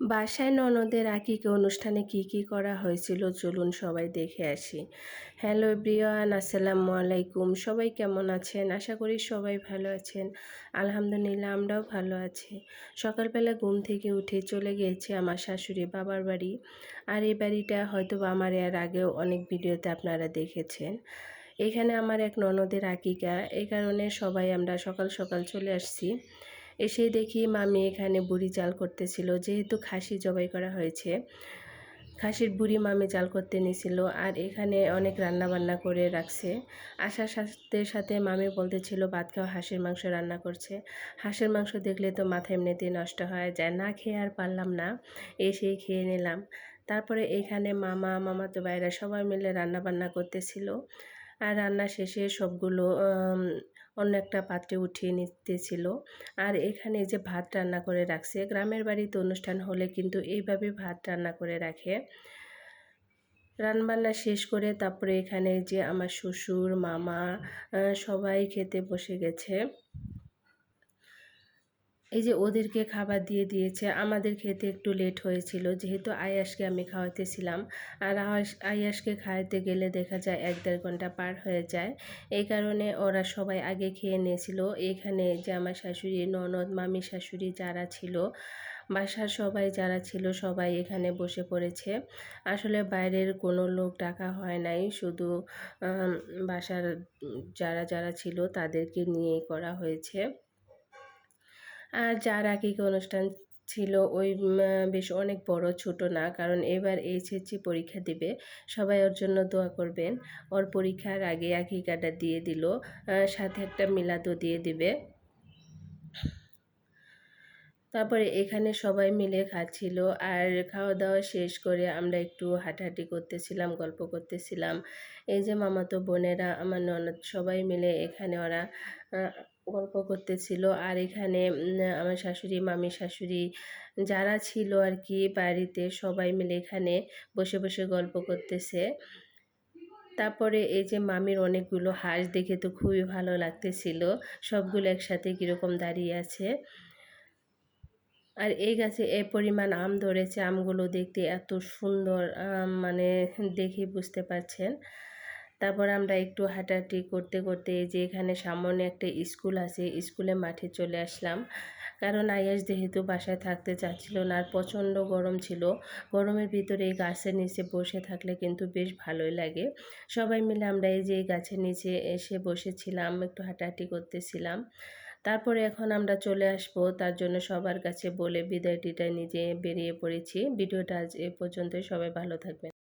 বাসায় ননদের আকিকে অনুষ্ঠানে কি কি করা হয়েছিল চলুন সবাই দেখে আসি। হ্যালো ব্রিয়ান আসসালামু আলাইকুম। সবাই কেমন আছেন? আশা করি সবাই ভালো আছেন। আলহামদুলিল্লাহ, আমরাও ভালো আছি। সকালবেলা ঘুম থেকে উঠে চলে গিয়েছে আমার শাশুড়ি বাবার বাড়ি। আর এই বাড়িটা হয়তো আমার এর আগেও অনেক ভিডিওতে আপনারা দেখেছেন। এখানে আমার এক ননদের আকিকা। এই কারণে সবাই আমরা সকাল সকাল চলে আসছি। এসে দেখি মামি এখানে বুড়ি জাল করতেছিল, যেহেতু খাসি জবাই করা হয়েছে। খাসির বুড়ি মামি জাল করতে নিয়েছিল আর এখানে অনেক রান্না বান্না করে রাখছে। আসার সাথে সাথে মামি বলতেছিল, ভাত খাওয়া হাঁসের মাংস রান্না করছে। হাঁসের মাংস দেখলে তো মাথা এমনিতেই নষ্ট হয়ে যায় না খেয়ে আর পারলাম না। এসেই খেয়ে নিলাম। তারপরে এখানে মামা মামা তো বাইরে সবাই মিলে রান্না বান্না করতেছিল। আর রান্না শেষে সবগুলো অন্য একটা পাত্রে উঠিয়ে নিতেছিল। আর এখানে যে ভাত রান্না করে রাখছে, গ্রামের বাড়িতে অনুষ্ঠান হলে কিন্তু এইভাবে ভাত রান্না করে রাখে। রান্নাবান্না শেষ করে তারপরে এখানে যে আমার শ্বশুর, মামা সবাই খেতে বসে গেছে। এই যে ওদেরকে খাবার দিয়ে দিয়েছে, আমাদের খেতে একটু লেট হয়েছিল। যেহেতু আয়াসকে আমি খাওয়াতেছিলাম আর আয়াসকে খাওয়াতে গেলে দেখা যায় এক দেড় ঘণ্টা পার হয়ে যায়। এই কারণে ওরা সবাই আগে খেয়ে নিয়েছিল। এখানে যে আমার শাশুড়ি, ননদ, মামি শাশুড়ি যারা ছিল, বাসার সবাই যারা ছিল, সবাই এখানে বসে পড়েছে। আসলে বাইরের কোনো লোক ডাকা হয় নাই, শুধু বাসার যারা যারা ছিল তাদেরকে নিয়েই করা হয়েছে। আর যার আগে অনুষ্ঠান ছিল, ওই বেশ অনেক বড়, ছোট না। কারণ এবার এইচএসসি পরীক্ষা দিবে। সবাই ওর জন্য দোয়া করবেন। ওর পরীক্ষার আগে আকিকাটা দিয়ে দিল। সাথে একটা মিলাদও দিয়ে দিবে। তারপরে এখানে সবাই মিলে খাচ্ছিল। আর খাওয়া দাওয়া শেষ করে আমরা একটু হাঁটাহাঁটি করতেছিলাম, গল্প করতেছিলাম। এই যে মামাতো বোনেরা, আমার ননদ সবাই মিলে এখানে ওরা গল্প করতেছিল। আর এখানে আমার শাশুড়ি মামি শাশুড়ি যারা ছিল আর কি বাড়িতে সবাই মিলে এখানে বসে বসে গল্প করতেছে। তারপরে এই যে মামির অনেকগুলো হাঁস দেখে তো খুবই ভালো লাগতেছিল। সবগুলো একসাথে কীরকম দাঁড়িয়ে আছে। আর এই গাছে এ পরিমাণ আম ধরেছে। আমগুলো দেখতে এত সুন্দর মানে দেখে বুঝতে পারছেন। তারপর আমরা একটু হাঁটাহাঁটি করতে করতে যে এখানে সামনে একটা স্কুল আছে, স্কুলে মাঠে চলে আসলাম। কারণ আয়াস যেহেতু বাসায় থাকতে চাচ্ছিল না, আর প্রচণ্ড গরম ছিল, গরমের ভিতরে এই গাছের নিচে বসে থাকলে কিন্তু বেশ ভালোই লাগে। সবাই মিলে আমরা এই যে এই গাছের নিচে এসে বসেছিলাম, একটু হাঁটাহাঁটি করতেছিলাম। তারপরে এখন আমরা চলে আসব, তার জন্য সবার কাছে বলে বিদায়টিটা নিজে বেরিয়ে পড়েছি। ভিডিওটা আজ এ পর্যন্তই, সবাই ভালো থাকবেন।